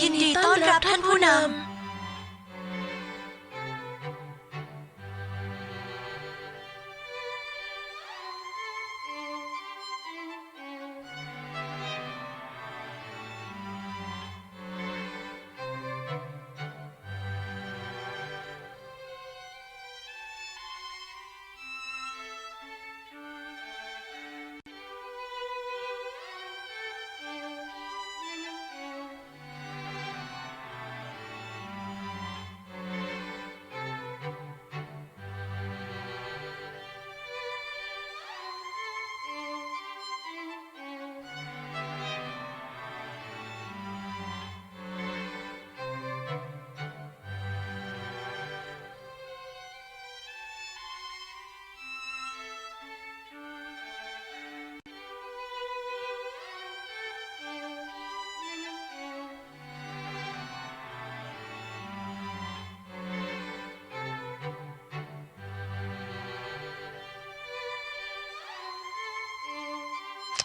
ยินดีต้อนรับท่านผู้นำ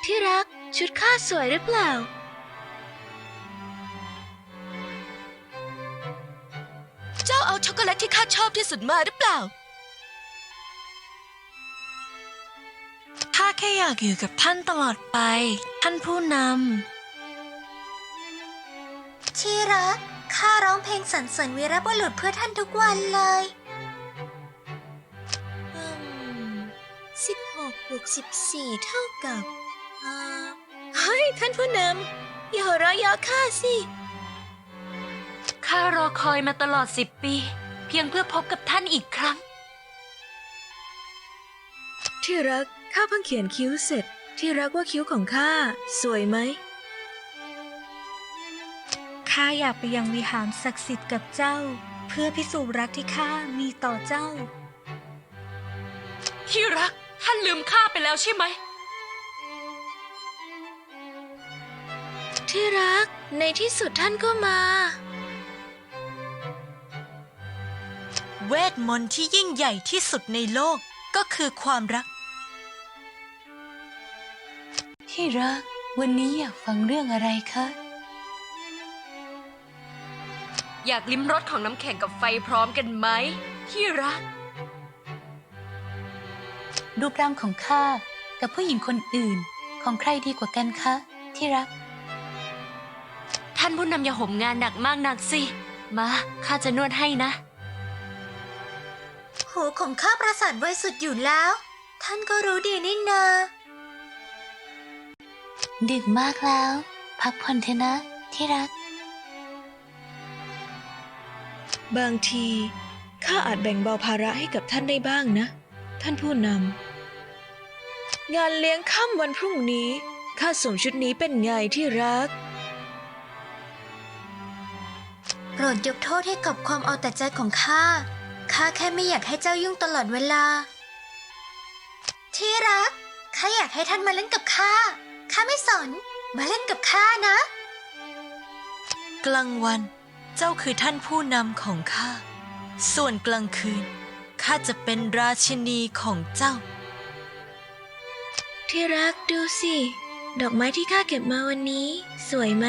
ที่รักชุดข้าสวยหรือเปล่า เจ้าเอาช็อกโกแลตที่ข้าชอบที่สุดมาหรือเปล่า ข้าแค่อยากอยู่กับท่านตลอดไป ท่านผู้นำ ที่รัก ข้าร้องเพลงสรรเสริญวีรบุรุษเพื่อท่านทุกวันเลยสิบหกบวกสิบสี่เท่ากับ เฮ้ยท่านผู้นำอย่าหัวเราะเยาะข้าสิำข้ารอคอยมาตลอดสิบปี เพียงเพื่อพบกับท่านอีกครั้ง ที่รักข้าเพิ่งเขียนคิ้วเสร็จ ที่รักว่าคิ้วของข้าสวยไหมข้าอยากไปยังวิหารศักดิ์สิทธิ์กับเจ้า เพื่อพิสูจน์รักที่ข้ามีต่อเจ้า ที่รัก ท่านลืมข้าไปแล้วใช่ไหม ที่รัก ในที่สุดท่านก็มา เวทมนต์ที่ยิ่งใหญ่ที่สุดในโลกก็คือความรัก ที่รัก วันนี้อยากฟังเรื่องอะไรคะ อยากลิ้มรสของน้ำแข็งกับไฟพร้อมกันไหม ที่รัก รูปร่างของข้ากับผู้หญิงคนอื่น ของใครดีกว่ากันคะ ที่รักท่านผู้นำอย่าห่มงานหนักมากนักสิ มาข้าจะนวดให้นะ หูของข้าประสาทไว้สุดอยู่แล้ว ท่านก็รู้ดีนี่นา ดึกมากแล้ว พักผ่อนเถอะนะ ที่รัก บางที ข้าอาจแบ่งเบาภาระให้กับท่านได้บ้างนะ ท่านผู้นำ งานเลี้ยงค่ำวันพรุ่งนี้ ข้าสวมชุดนี้เป็นไงที่รัก โปรดยกโทษให้กับความเอาแต่ใจของข้า ข้าแค่ไม่อยากให้เจ้ายุ่งตลอดเวลา ที่รัก ข้าอยากให้ท่านมาเล่นกับข้า ข้าไม่สน มาเล่นกับข้านะ กลางวัน เจ้าคือท่านผู้นำของข้า ส่วนกลางคืน ข้าจะเป็นราชินีของเจ้า ที่รักดูสิ ดอกไม้ที่ข้าเก็บมาวันนี้ สวยไหม